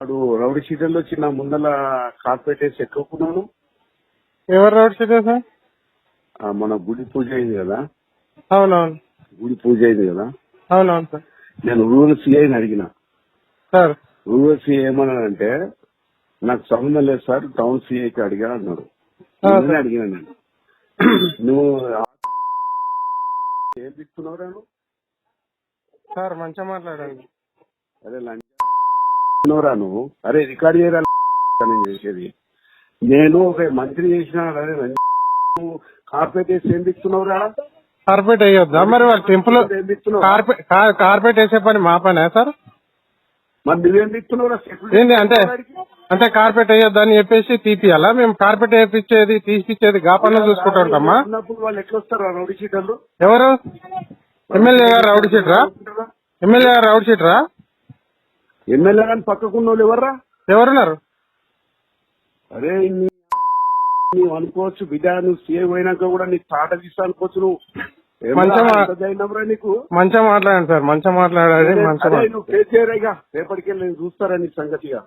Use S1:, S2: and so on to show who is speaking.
S1: వాడు రౌడీ షీటర్లో వచ్చి నా ముందల వేసి ఎక్కుకున్నాను
S2: ఎవరు రోడ్ షీట్ సార్?
S1: ఆ, మన గుడి పూజ అయింది కదా?
S2: అవునవును.
S1: గుడి పూజ అయింది కదా?
S2: అవునవును సార్.
S1: నేను రూరల్ సిఐని అడిగిన.
S2: సార్.
S1: రూరల్ సిఐ ఏమన్నాడంటే నాకు సంబంధం లేదు సార్ టౌన్ సిఐకి అడిగా అన్నాడు.
S2: ఆ.
S1: అడిగిన నేను. నువ్వు ఏం తిప్పుతున్నావురా నువ్వు?
S2: సార్ మంచిగా మాట్లాడండి.
S1: అరే లంచరా నువ్వు? అరే రికార్డ్ చేయరా నేను చేసేది. నేను ఒక మంత్రి చేసిన అరే కార్పెట్ వేసి ఏం
S2: కార్పెట్ వేయొద్దా? మరి వాళ్ళ టెంపుల్ కార్పెట్ వేసే పని మా పనే సార్?
S1: మరి నువ్వేం
S2: అంటే అంటే కార్పెట్ వేయొద్దా అని చెప్పేసి తీపియాలా? మేము కార్పెట్ వేపించేది తీసిచ్చేది గా పనులు చూసుకుంటూ ఉంటామా? ఎవరు? ఎమ్మెల్యే గారు రౌడ్ షీట్రా ఎమ్మెల్యే గారు రౌడ్ షీట్రా
S1: ఎమ్మెల్యే కానీ పక్కకున్న వాళ్ళు ఎవర్రా?
S2: ఎవరున్నారు?
S1: అరే నీ నువ్వు అనుకోవచ్చు బిడ్డ నువ్వు సీఏ పోయినాక కూడా నీకు తాట తీస్తా అనుకోవచ్చు నువ్వు.
S2: మంచిగా-
S1: నీకు?
S2: మంచిగా మాట్లాడండి సార్ మంచిగా మాట్లాడాలి మంచిగా
S1: నువ్వు ఇక రేపటికి వెళ్ళి చూస్తారా నీ సంగతిగా